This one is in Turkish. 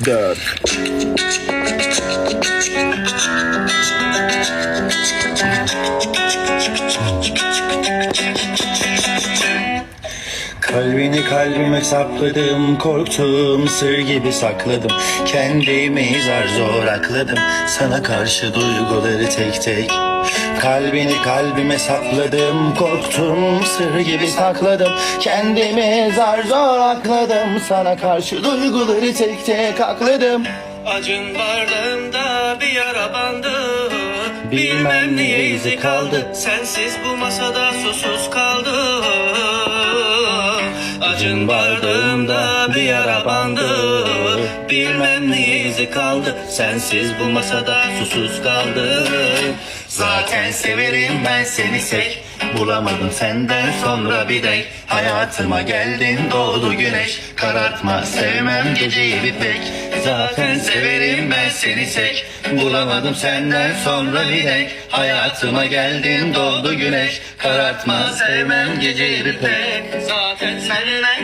Да. Thank you. Kalbini kalbime sapladım Korktum sır gibi sakladım. Kendimi zar zor akladım Sana karşı duyguları tek tek. Kalbini kalbime sapladım Korktum sır gibi sakladım. Kendimi zar zor akladım Sana karşı duyguları tek tek akladım. Acın bardağımda bir yara bandı. Bilmem niye izi kaldı. Sensiz bu masada susuz kaldı Acın bardağımda bir yara bandı. Bilmem niye izi kaldı Sensiz bu masada susuz kaldı. Zaten severim ben seni sek Bulamadım senden sonra bir denk Hayatıma geldin doğdu güneş Karartma sevmem geceyi bir pek Zaten severim ben seni sek Bulamadım senden sonra bir denk Hayatıma geldin doğdu güneş. Karartma sevmem geceyi bir pek. Zaten sek